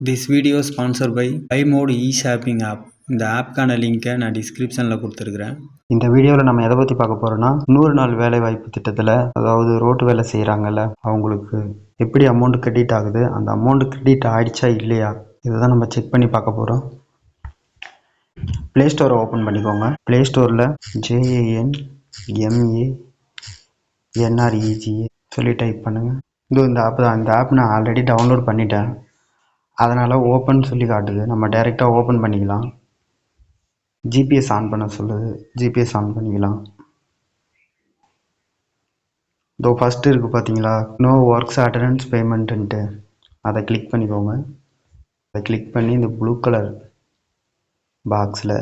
This video sponsor by ஐமோட் e shopping app இந்த ஆப்க்கான லிங்க்கை நான் டிஸ்கிரிப்ஷனில் கொடுத்துருக்குறேன். இந்த வீடியோவில் நம்ம எதை பற்றி பார்க்க போகிறோம்னா நூறு நாள் வேலை வாய்ப்பு திட்டத்தில் அதாவது ரோட்டு வேலை செய்கிறாங்கல்ல அவங்களுக்கு எப்படி அமௌண்ட் கிரெடிட் ஆகுது அந்த அமௌண்ட் கிரெடிட் ஆயிடுச்சா இல்லையா இதை தான் நம்ம செக் பண்ணி பார்க்க போகிறோம் ப்ளே ஸ்டோரை ஓப்பன் பண்ணிக்கோங்க. ப்ளே ஸ்டோரில் ஜேஏஎன் எம்ஏ என்ஆர்இஜிஏ சொல்லி டைப் பண்ணுங்கள் இது இந்த ஆப் தான். இந்த ஆப் நான் ஆல்ரெடி டவுன்லோட் பண்ணிட்டேன். அதனால் ஓப்பன் சொல்லி காட்டுது. நம்ம டைரெக்டாக ஓப்பன் பண்ணிக்கலாம். ஜிபிஎஸ் ஆன் பண்ண சொல்லுது. ஜிபிஎஸ் ஆன் பண்ணிக்கலாம். இதோ ஃபஸ்ட்டு இருக்குது பார்த்தீங்களா நோ ஒர்க்ஸ் அட்டண்டன்ஸ் பேமெண்ட்டுன்ட்டு அதை கிளிக் பண்ணிக்கோங்க. அதை கிளிக் பண்ணி இந்த ப்ளூ கலர் பாக்ஸில்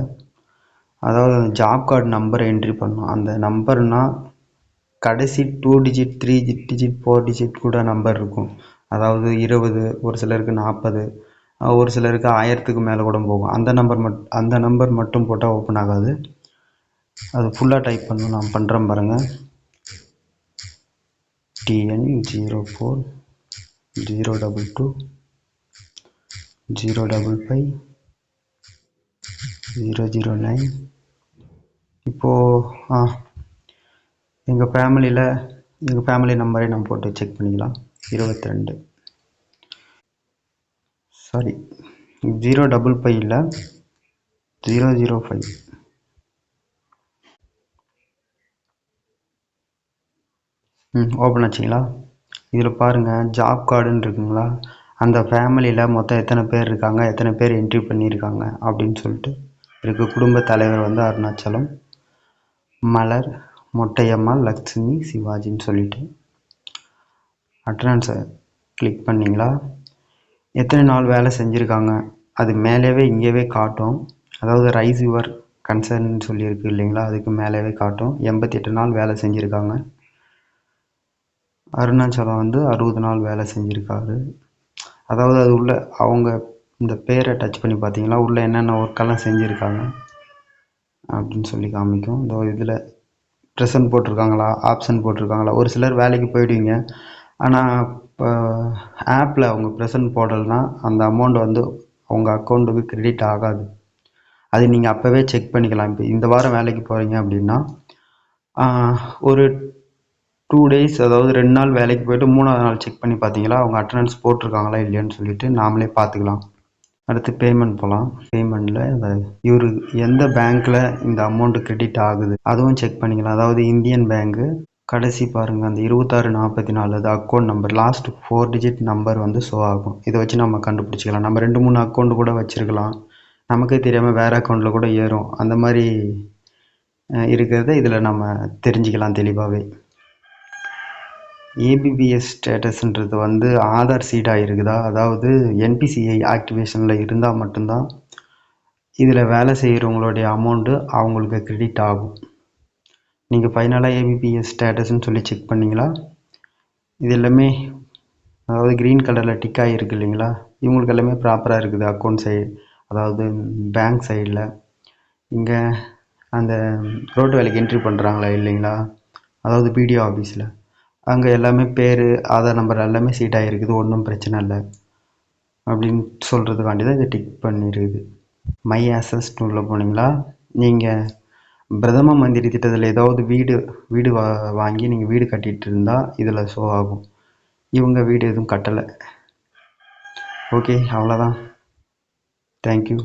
அதாவது அந்த ஜாப் கார்டு நம்பரை என்ட்ரி பண்ணணும். அந்த நம்பர்னால் கடைசி two digit three digit four digit கூட நம்பர் இருக்கும். அதாவது இருபது ஒரு சிலருக்கு நாற்பது ஒரு சிலருக்கு ஆயிரத்துக்கு மேலே கூட போகும். அந்த நம்பர் மட் அந்த நம்பர் மட்டும் போட்டால் ஓப்பன் ஆகாது. அது ஃபுல்லாக டைப் பண்ணணும் நான் பண்ணுறேன் பாருங்கள் TN zero four zero double two zero double five zero zero nine இப்போது ஆ எங்கள் ஃபேமிலியில் எங்கள் ஃபேமிலி நம்பரே நம்ம போட்டு செக் பண்ணிக்கலாம். இருபத்தி ரெண்டு. சாரி ஜீரோ டபுள் ஃபைவ் இல்லை. ஜீரோ ஜீரோ ஃபைவ் ம் ஓப்பன் ஆச்சுங்களா? இதில் பாருங்கள் ஜாப் கார்டுன்னு இருக்குங்களா? அந்த ஃபேமிலியில் மொத்தம் எத்தனை பேர் இருக்காங்க எத்தனை பேர் என்ட்ரி பண்ணியிருக்காங்க அப்படின்னு சொல்லிட்டு இருக்குது குடும்ப தலைவர் வந்து அருணாச்சலம் மலர் மொட்டையம்மாள் லக்ஷ்மி சிவாஜின்னு சொல்லிட்டு. அட்டனன்ஸை கிளிக் பண்ணிங்களா? எத்தனை நாள் வேலை செஞ்சுருக்காங்க? அது மேலேவே இங்கேவே காட்டும். அதாவது ரைஸ் யுவர் கன்சர்ன் சொல்லியிருக்கு இல்லைங்களா? அதுக்கு மேலேவே காட்டும். எண்பத்தி எட்டு நாள் வேலை செஞ்சுருக்காங்க. அருணாச்சலம் வந்து அறுபது நாள் வேலை செஞ்சுருக்காரு. அதாவது அது உள்ள அவங்க இந்த பேரை டச் பண்ணி பார்த்தீங்களா? உள்ளே என்னென்ன ஒர்க்கெல்லாம் செஞ்சுருக்காங்க? அப்படின்னு சொல்லி காமிக்கும். இதோ இதில் ப்ரெசன்ட் போட்டிருக்காங்களா? ஆப்ஷன் போட்டிருக்காங்களா? ஒரு சிலர் வேலைக்கு போயிடுவீங்க. ஆனால் இப்போ ஆப்பில் அவங்க ப்ரெசன்ட் போடலைன்னா அந்த அமௌண்ட் வந்து அவங்க அக்கௌண்ட்டுக்கு கிரெடிட் ஆகாது. அது நீங்கள் அப்போவே செக் பண்ணிக்கலாம். இப்போ இந்த வாரம் வேலைக்கு போகிறீங்க அப்படின்னா ஒரு டூ டேஸ் அதாவது ரெண்டு நாள் வேலைக்கு போயிட்டு மூணாவது நாள் செக் பண்ணி பார்த்தீங்களா? அவங்க அட்டண்டன்ஸ் போட்டிருக்காங்களா இல்லையான்னு சொல்லிட்டு நாமளே பார்த்துக்கலாம். அடுத்து பேமெண்ட் போகலாம் பேமெண்ட்டில் அந்த இவரு எந்த பேங்க்கில் இந்த அமௌண்ட்டு கிரெடிட் ஆகுது? அதுவும் செக் பண்ணிக்கலாம். அதாவது இந்தியன் பேங்க்கு கடைசி பாருங்கள் அந்த இருபத்தாறு நாற்பத்தி நாலு அது account number last four digit number வந்து ஷோ ஆகும். இதை வச்சு நம்ம கண்டுபிடிச்சிக்கலாம். நம்ம ரெண்டு மூணு அக்கௌண்ட் கூட வச்சுருக்கலாம். நமக்கே தெரியாமல் வேறு அக்கௌண்ட்டில் கூட ஏறும். அந்த மாதிரி இருக்கிறத இதில் நம்ம தெரிஞ்சுக்கலாம் தெளிவாகவே ஏபிபிஎஸ் ஸ்டேட்டஸ்ன்றது வந்து ஆதார் சீடாக இருக்குதா அதாவது என்பிசிஐ ஆக்டிவேஷனில் இருந்தால் மட்டும்தான் இதில் வேலை செய்கிறவங்களுடைய அமௌண்ட்டு அவங்களுக்கு கிரெடிட் ஆகும். நீங்கள் ஃபைனலாக ஏபிபிஎஸ் ஸ்டேட்டஸ்ன்னு சொல்லி செக் பண்ணிங்களா? இது எல்லாமே அதாவது க்ரீன் கலரில் டிக் ஆகிருக்கு இல்லைங்களா? இவங்களுக்கு எல்லாமே ப்ராப்பராக இருக்குது அக்கௌண்ட் சைடு அதாவது பேங்க் சைடில் இங்கே அந்த ரோட்டு வேலைக்கு என்ட்ரி பண்ணுறாங்களா இல்லைங்களா? அதாவது பிடிஓ ஆஃபீஸில் அங்கே எல்லாமே பேர் ஆதார் நம்பர் எல்லாமே சீட் ஆகிருக்குது ஒன்றும் பிரச்சனை இல்லை. அப்படின்னு சொல்கிறதுக்காண்டி தான் இதை டிக் பண்ணியிருக்குது மை ஆசஸ்ட் உள்ள போனீங்களா? நீங்கள் பிரதம மந்திரி திட்டத்தில் ஏதாவது வீடு வீடு வா வாங்கி நீங்கள் வீடு கட்டிகிட்டு இருந்தால் இதில் ஷோ ஆகும். இவங்க வீடு எதுவும் கட்டலை. ஓகே அவ்வளோதான் தேங்க்யூ